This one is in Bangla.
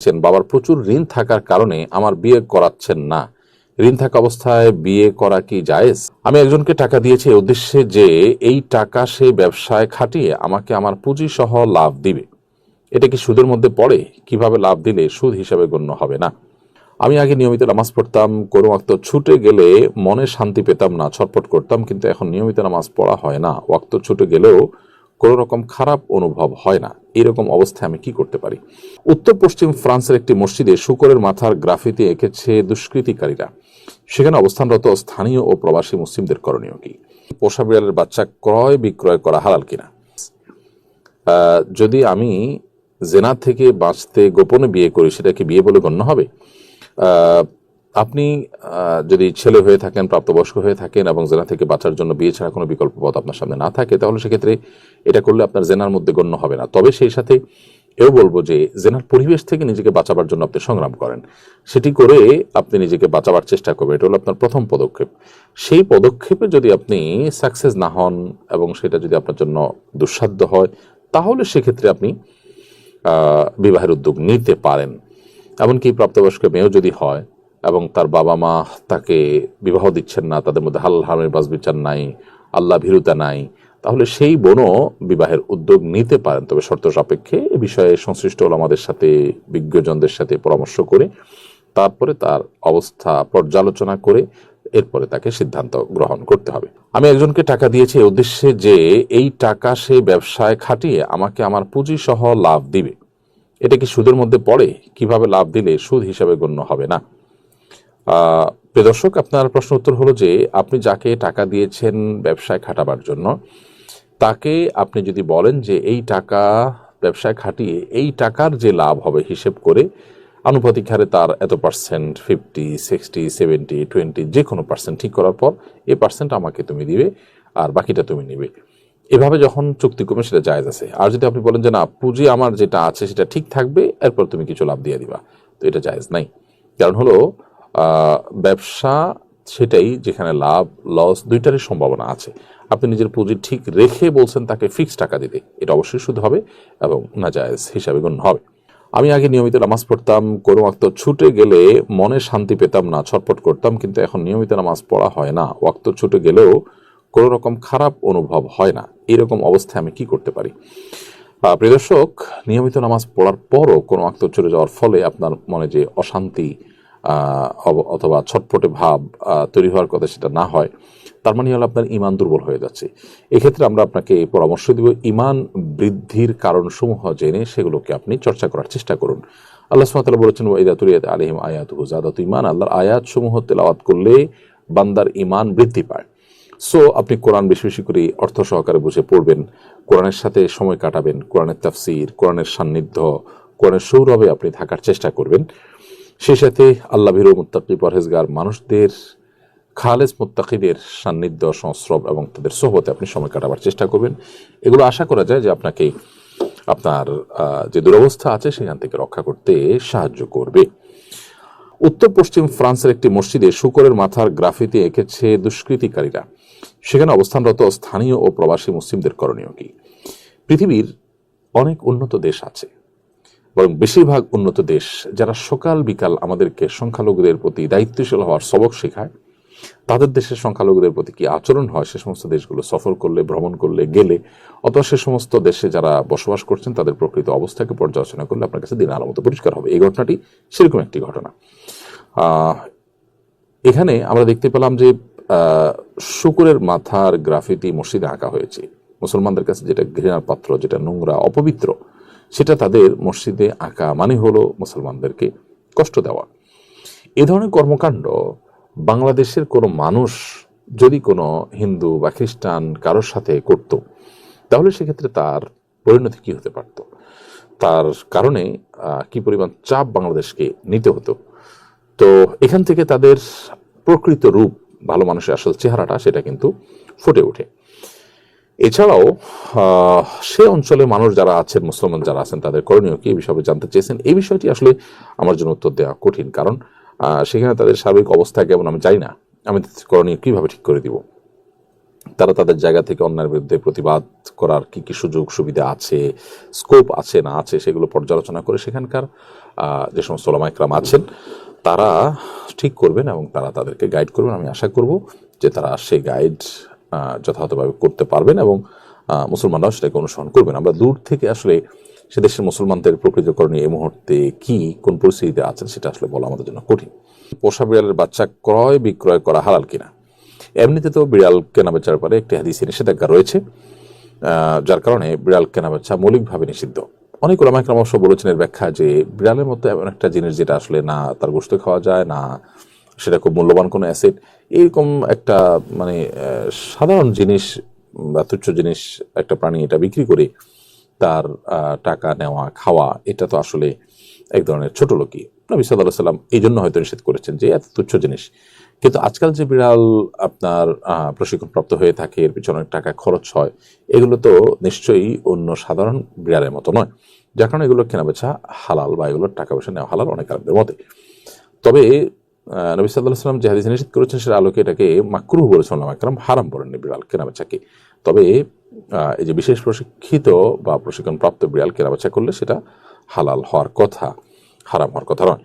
বলছেন, বাবার প্রচুর ঋণ থাকার কারণে আমার বিয়ে করাচ্ছেন না। ঋণ থাকা অবস্থায় বিয়ে করা কি জায়েজ? আমি একজনকে টাকা দিয়েছি উদ্দেশ্যে যে এই টাকা সে ব্যবসায় খাটিয়ে আমাকে আমার পুঁজি সহ লাভ দিবে। এটা কি সুদের মধ্যে পড়ে? কীভাবে লাভ দিলে সুদ হিসাবে গণ্য হবে না? আমি আগে নিয়মিত নামাজ পড়তাম, কোনো ওয়াক্ত ছুটে গেলে মনে শান্তি পেতাম না, ছটফট করতাম, কিন্তু এখন নিয়মিত নামাজ পড়া হয় না। ওয়াক্ত ছুটে গেলেও কোনো রকম খারাপ অনুভব হয় না। এরকম অবস্থায় আমি কি করতে পারি? উত্তর পশ্চিম ফ্রান্সের একটি মসজিদে শুকরের মাথার গ্রাফিতি এঁকেছে দুষ্কৃতিকারীরা। সেখানে অবস্থানরত স্থানীয় ও প্রবাসী মুসলিমদের করণীয় কি? পোষা বিড়ালের বাচ্চা ক্রয় বিক্রয় করা হালাল কিনা? যদি আমি জেনা থেকে বাঁচতে গোপনে বিয়ে করি, সেটা কি বিয়ে বলে গণ্য হবে? আপনি যদি ছেলে হয়ে থাকেন, প্রাপ্তবয়স্ক হয়ে থাকেন এবং জেনা থেকে বাঁচার জন্য বিয়ে ছাড়া কোনো বিকল্প পথ আপনার সামনে না থাকে, তাহলে সেক্ষেত্রে এটা করলে আপনার জেনার মধ্যে গণ্য হবে না। তবে সেই সাথে এও বলব যে, জেনার পরিবেশ থেকে নিজেকে বাঁচাবার জন্য আপনি সংগ্রাম করেন। সেটি করে আপনি নিজেকে বাঁচাবার চেষ্টা করবেন। এটা হলো আপনার প্রথম পদক্ষেপ। সেই পদক্ষেপে যদি আপনি সাকসেস না হন এবং সেটা যদি আপনার জন্য দুঃসাধ্য হয়, তাহলে সেক্ষেত্রে আপনি বিবাহের উদ্যোগ নিতে পারেন। এমনকি প্রাপ্তবয়স্ক মেয়েও যদি হয় এবং তার বাবা মা তাকে বিবাহ দিচ্ছেন না, তাদের মধ্যে হাল হামের বাস বিচার নাই, আল্লাহ ভীরুতা নাই। তাহলে সেই বোনও বিবাহের উদ্যোগ নিতে পারেন। তবে শর্ত সাপেক্ষে এ বিষয়ে সংশ্লিষ্ট আমাদের সাথে, বিজ্ঞজনদের সাথে পরামর্শ করে, তারপরে তার অবস্থা পর্যালোচনা করে, এরপরে তাকে সিদ্ধান্ত গ্রহণ করতে হবে। আমি একজনকে টাকা দিয়েছি উদ্দেশ্যে যে, এই টাকা সে ব্যবসায় খাটিয়ে আমাকে আমার পুঁজি সহ লাভ দিবে। এটা কি সুদের মধ্যে পড়ে? কীভাবে লাভ দিলে সুদ হিসাবে গণ্য হবে না? প্রিয় দর্শক, আপনার প্রশ্ন উত্তর হলো যে, আপনি যাকে টাকা দিয়েছেন ব্যবসায় খাটাবার জন্য, তাকে আপনি যদি বলেন যে, এই টাকা ব্যবসায় খাটিয়ে এই টাকার যে লাভ হবে হিসেব করে, আনুপাতিক হারে তার এত percent fifty sixty seventy twenty যে কোনো পার্সেন্ট ঠিক করার পর এই পার্সেন্ট আমাকে তুমি দিবে আর বাকিটা তুমি নিবে। এভাবে যখন চুক্তি করবে সেটা জায়েজ আছে। আর যদি আপনি বলেন যে, না, পুঁজি আমার যেটা আছে সেটা ঠিক থাকবে, এরপর তুমি কিছু লাভ দিয়ে দিবা, তো এটা জায়েজ নাই। কারণ হলো ব্যবসা সেটাই যেখানে লাভ লস দুইটারই সম্ভাবনা আছে। আপনি নিজের পুঁজি ঠিক রেখে বলছেন তাকে ফিক্স টাকা দিতে, এটা অবশ্যই শুধু হবে এবং নাজায়েজ হিসাবে গণ্য হবে। আমি আগে নিয়মিত নামাজ পড়তাম কোনো ওয়াক্ত ছুটে গেলে মনে শান্তি পেতাম না, ছটফট করতাম, কিন্তু এখন নিয়মিত নামাজ পড়া হয় না। ওয়াক্ত ছুটে গেলেও কোনো রকম খারাপ অনুভব হয় না। এরকম অবস্থায় আমি কি করতে পারি? প্রিয় দর্শক, নিয়মিত নামাজ পড়ার পরও কোনো আক্ত ছুটে যাওয়ার ফলে আপনার মনে যে অশান্তি অথবা ছটপটে ভাব তৈরি হওয়ার কথা সেটা না হয়, তার মানে হলো আপনার ইমান দুর্বল হয়ে যাচ্ছে। এক্ষেত্রে আমরা আপনাকে পরামর্শ দিব, ইমান বৃদ্ধির কারণসমূহ জেনে সেগুলোকে আপনি চর্চা করার চেষ্টা করুন। আল্লাহ সুমাতাল্লাহ বলেছেন ওয়াইদা তুরিয়াত আলিহিম আয়াত হুজাদাত ইমান আল্লাহর আয়াত সমূহ তেলাওয়াত করলে বান্দার ইমান বৃদ্ধি পায়। সো, আপনি কোরআন বেশি বেশি করে অর্থ সহকারে বুঝে পড়বেন, কোরআনের সাথে সময় কাটাবেন, কোরআনের তাফসির, কোরআনের সান্নিধ্য, কোরআনের সৌরভে আপনি থাকার চেষ্টা করবেন। সেই সাথে আল্লাহ ভীর মুত্তাকি পরহেজগার মানুষদের, খালেজ মুত্তাকিদের সান্নিধ্য, সংস্রব এবং তাদের সোহবতে আপনি সময় কাটাবার চেষ্টা করবেন। এগুলো আশা করা যায় যে আপনাকে আপনার যে দুরবস্থা আছে সেখান থেকে রক্ষা করতে সাহায্য করবে। উত্তর পশ্চিম ফ্রান্সের একটি মসজিদে শুকরের মাথার গ্রাফিতে এঁকেছে দুষ্কৃতিকারীরা। সেখানে অবস্থানরত স্থানীয় ও প্রবাসী মুসলিমদের করণীয় কি? পৃথিবীর অনেক উন্নত দেশ আছে। বরং বেশিরভাগ উন্নত দেশ যারা সকাল বিকাল আমাদেরকে সংখ্যালঘুদের প্রতি দায়িত্বশীল হওয়ার সবক শেখায়, তাদের দেশের সংখ্যালঘুদের প্রতি কি আচরণ হয়? সে সমস্ত দেশগুলো সফর করলে, ভ্রমণ করলে, গেলে, অথবা সে সমস্ত দেশে যারা বসবাস করছেন, তাদের প্রকৃত অবস্থাকে পর্যালোচনা করলে আপনার কাছে দিন আলামত পরিষ্কার হবে। এই ঘটনাটি সেরকম একটি ঘটনা। এখানে আমরা দেখতে পেলাম যে শুকুরের মাথার গ্রাফিতি মসজিদে আঁকা হয়েছে। মুসলমানদের কাছে যেটা ঘৃণার পাত্র, যেটা নোংরা, অপবিত্র সেটা তাদের মসজিদে আঁকা মানে হলো মুসলমানদেরকে কষ্ট দেওয়া। এ ধরনের কর্মকাণ্ড বাংলাদেশের কোনো মানুষ যদি কোনো হিন্দু বা খ্রিস্টান কারোর সাথে করত, তাহলে সেক্ষেত্রে তার পরিণতি কি হতে পারত? তার কারণে কি পরিমাণ চাপ বাংলাদেশকে নিতে হতো? তো এখান থেকে তাদের প্রকৃত রূপ ভালো মানুষের আসল চেহারাটা সেটা কিন্তু ফুটে ওঠে। এছাড়াও সে অঞ্চলে মানুষ যারা আছেন, মুসলমান যারা আছেন, তাদের করণীয় কি বিষয়ে জানতে চেয়েছেন? এই বিষয়টি আসলে আমার জন্য উত্তর দেওয়া কঠিন, কারণ সেখানে তাদের সার্বিক অবস্থা কেমন আমি জানি না। আমি করণীয় কীভাবে ঠিক করে দিব? তারা তাদের জায়গা থেকে অন্যায়ের বিরুদ্ধে প্রতিবাদ করার কি কি সুযোগ সুবিধা আছে স্কোপ আছে না আছে, সেগুলো পর্যালোচনা করে সেখানকার যে সমস্ত ওলামাইকরাম আছেন, তারা ঠিক করবেন এবং তারা তাদেরকে গাইড করবেন। আমি আশা করব যে তারা সেই গাইড যথাযথভাবে করতে পারবেন এবং মুসলমানরাও সেটাকে অনুসরণ করবেন। আমরা দূর থেকে আসলে সে দেশের মুসলমানদের প্রকৃতকরণে এই মুহূর্তে কি, কোন পরিস্থিতিতে আছেন সেটা আসলে বলা আমাদের জন্য কঠিন। পোষা বিড়ালের বাচ্চা ক্রয়, বিক্রয় করা হালাল কিনা? এমনিতে তো বিড়াল কেনা বেচার ব্যাপারে একটি হাদিসে নিষেধাজ্ঞা রয়েছে যার কারণে বিড়াল কেনা বেচা মৌলিকভাবে নিষিদ্ধ। অনেক ওলামাইকরাম অবশ্য বলেছেন এর ব্যাখ্যা যে বিড়ালের মতো এমন একটা জিনিস যেটা আসলে না তার গোস্ত খাওয়া যায়, না সেটা খুব মূল্যবান কোনো অ্যাসেট। এরকম একটা মানে সাধারণ জিনিস বা তুচ্ছ জিনিস একটা প্রাণী এটা বিক্রি করে তার টাকা নেওয়া, খাওয়া, এটা তো আসলে এক ধরনের ছোট লোকই। নবী সাল্লাহ সাল্লাম এই জন্য হয়তো নিষেধ করেছেন যে এত তুচ্ছ জিনিস। কিন্তু আজকাল যে বিড়াল আপনার প্রশিক্ষণপ্রাপ্ত হয়ে থাকে, এর পিছনে অনেক টাকা খরচ হয়, এগুলো তো নিশ্চয়ই অন্য সাধারণ বিড়ালের মতো নয়। যার কারণে এগুলো কেনা বেচা হালাল বা এগুলোর টাকা পয়সা নেওয়া হালাল অনেক আরবদের মতে। তবে নবী সাল্লাহ সাল্লাম যে হাদিস নিষেধ করেছেন, সেটা আলোকে এটাকে মাকরুহ বলেছেন একরাম হারাম বলেননি বিড়াল কেনাবেচাকে। তবে এই যে বিশেষ প্রশিক্ষিত বা প্রশিক্ষণপ্রাপ্ত বিড়াল কেনাবেচা করলে সেটা হালাল হওয়ার কথা, হারাম হওয়ার কথা নয়।